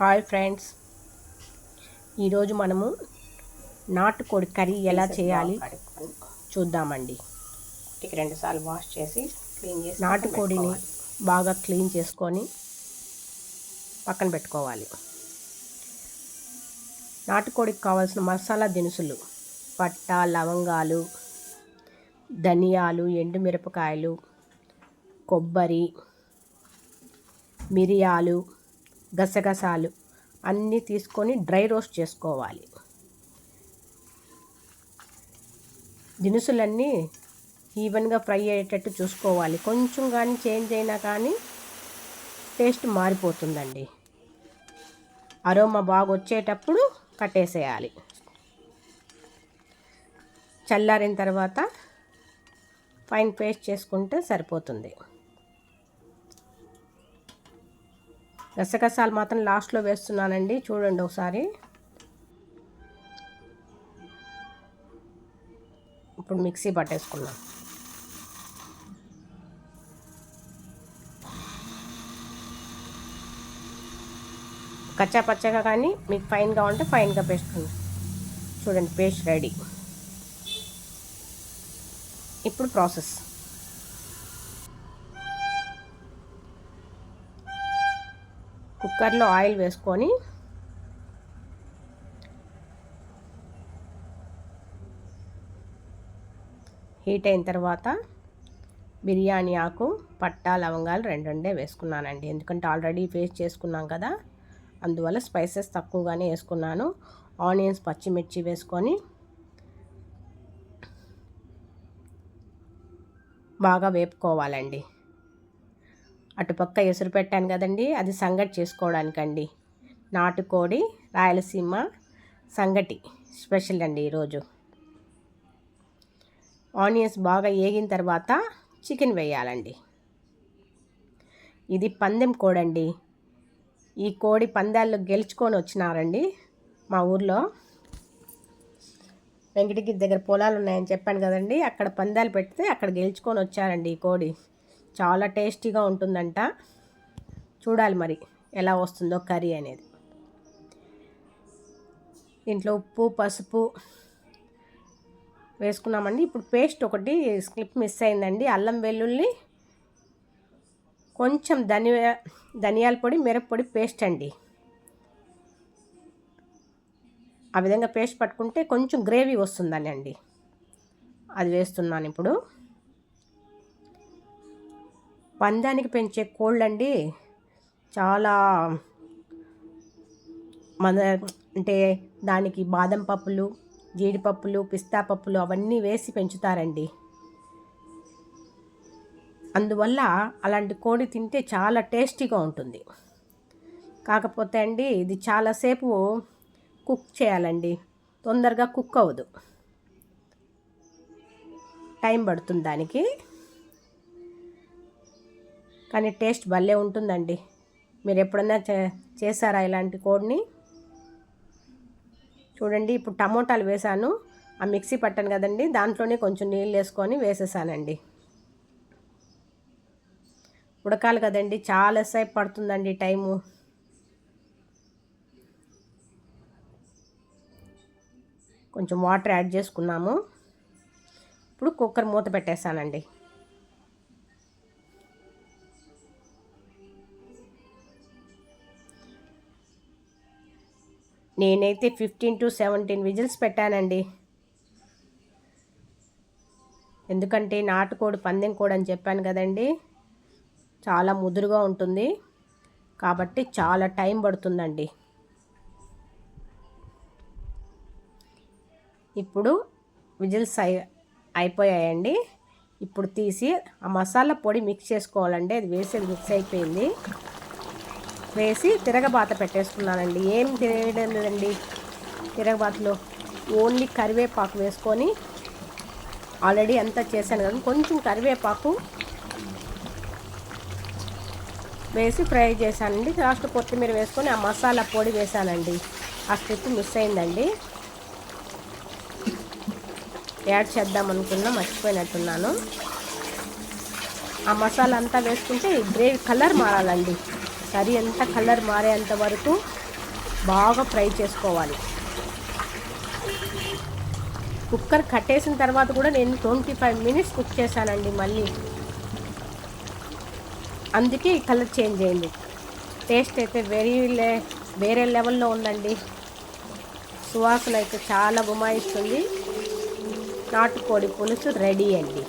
Hi friends. ఈరోజు మనము నాటుకోడి కర్రీ ఎలా చేయాలి చూద్దామండి. ఒకటికి రెండు సార్లు వాష్ చేసి క్లీన్ చేసి నాటుకోడిని బాగా క్లీన్ చేసుకొని పక్కన పెట్టుకోవాలి. నాటుకోడికి కావాల్సిన మసాలా దినుసులు పట్ట లవంగాలు ధనియాలు ఎండుమిరపకాయలు కొబ్బరి మిరియాలు గసగసాలు అన్నీ తీసుకొని డ్రై రోస్ట్ చేసుకోవాలి. దినుసులన్నీ ఈవెన్గా ఫ్రై అయ్యేటట్టు చూసుకోవాలి. కొంచెం కానీ చేంజ్ అయినా కానీ టేస్ట్ మారిపోతుందండి. అరోమా బాగా వచ్చేటప్పుడు కట్టేసేయాలి. చల్లారిన తర్వాత ఫైన్ పేస్ట్ చేసుకుంటే సరిపోతుంది. గసగసాలు మాత్రం లాస్ట్లో వేస్తున్నానండి. చూడండి ఒకసారి. ఇప్పుడు మిక్సీ పట్టేసుకున్నాం. కచ్చా పచ్చగా కానీ మీకు ఫైన్గా ఉంటే ఫైన్గా పేస్ట్ చూడండి పేస్ట్ రెడీ. ఇప్పుడు ప్రాసెస్. కుక్కర్లో ఆయిల్ వేసుకొని హీట్ అయిన తర్వాత బిర్యానీ ఆకు పట్టా లవంగాలు రెండు రెండే వేసుకున్నానండి. ఎందుకంటే ఆల్రెడీ పేస్ట్ చేసుకున్నాం కదా. అందువల్ల స్పైసెస్ తక్కువగానే వేసుకున్నాను. ఆనియన్స్ పచ్చిమిర్చి వేసుకొని బాగా వేపుకోవాలండి. అటుపక్క ఎసురు పెట్టాను కదండి అది సంగటి చేసుకోవడానికండి. నాటుకోడి రాయలసీమ సంగటి స్పెషల్ అండి ఈరోజు. ఆనియన్స్ బాగా ఏగిన తర్వాత చికెన్ వేయాలండి. ఇది పందెం కోడండి. ఈ కోడి పందాల్లో గెలుచుకొని వచ్చినారండి మా ఊర్లో. వెంకటగిరి దగ్గర పొలాలు ఉన్నాయని చెప్పాను కదండి అక్కడ పందాలు పెడితే అక్కడ గెలుచుకొని వచ్చారండి ఈ కోడి. చాలా టేస్టీగా ఉంటుందంట. చూడాలి మరి ఎలా వస్తుందో కర్రీ అనేది. దీంట్లో ఉప్పు పసుపు వేసుకున్నామండి. ఇప్పుడు పేస్ట్ ఒకటి స్క్లిప్ మిస్ అయిందండి. అల్లం వెల్లుల్లి కొంచెం ధనియా ధనియాల పొడి మిరప్పొడి పేస్ట్ అండి. ఆ విధంగా పేస్ట్ పట్టుకుంటే కొంచెం గ్రేవీ వస్తుందని అండి. అది వేస్తున్నాను ఇప్పుడు. పందానికి పెంచే కోళ్ళండి చాలా మన అంటే దానికి బాదం పప్పులు జీడిపప్పులు పిస్తా పప్పులు అవన్నీ వేసి పెంచుతారండి. అందువల్ల అలాంటి కోడి తింటే చాలా టేస్టీగా ఉంటుంది. కాకపోతే అండి ఇది చాలాసేపు కుక్ చేయాలండి. తొందరగా కుక్ అవ్వదు. టైం పడుతుంది దానికి. కానీ టేస్ట్ భలే ఉంటుందండి. మీరు ఎప్పుడన్నా చేశారా ఇలాంటి కోడిని? చూడండి ఇప్పుడు టమోటాలు వేసాను ఆ మిక్సీ పట్టాను కదండి దాంట్లోనే కొంచెం నీళ్ళు వేసుకొని వేసేసానండి. ఉడకాలి కదండి చాలాసేపు పడుతుందండి టైము. కొంచెం వాటర్ యాడ్ చేసుకున్నాము. ఇప్పుడు కుక్కర్ మూత పెట్టేశానండి. నేనైతే ఫిఫ్టీన్ టు సెవెంటీన్ విజిల్స్ పెట్టానండి. ఎందుకంటే నాటుకోడి పందెం కోడి అని చెప్పాను కదండి. చాలా ముదురుగా ఉంటుంది. కాబట్టి చాలా టైం పడుతుందండి. ఇప్పుడు విజిల్స్ అయి అయిపోయాయండి. ఇప్పుడు తీసి ఆ మసాలా పొడి మిక్స్ చేసుకోవాలండి. అది వేసేది మిక్స్ అయిపోయింది. వేసి తిరగబాత పెట్టేసుకున్నానండి. ఏం తినేయడం లేదండి. తిరగబాతలో ఓన్లీ కరివేపాకు వేసుకొని ఆల్రెడీ అంతా చేశాను కదా కొంచెం కరివేపాకు వేసి ఫ్రై చేశానండి. లాస్ట్ కొత్తిమీర వేసుకొని ఆ మసాలా పొడి వేసానండి ఆ స్టెప్ మిస్ అయిందండి. యాడ్ చేద్దాం అనుకున్నా మర్చిపోయినట్టున్నాను. ఆ మసాలా అంతా వేసుకుంటే గ్రేవీ కలర్ మారాలండి. కర్రీ అంతా కలర్ మారేంత వరకు బాగా ఫ్రై చేసుకోవాలి. కుక్కర్ కట్టేసిన తర్వాత కూడా నేను ట్వంటీ ఫైవ్ మినిట్స్ కుక్ చేశానండి మళ్ళీ. అందుకే ఈ కలర్ చేంజ్ అయింది. టేస్ట్ అయితే వెరీ లే వేరే లెవెల్లో ఉందండి. సువాసన అయితే చాలా గుమాయిస్తుంది. నాటుకోడి పులుసు రెడీ అండి.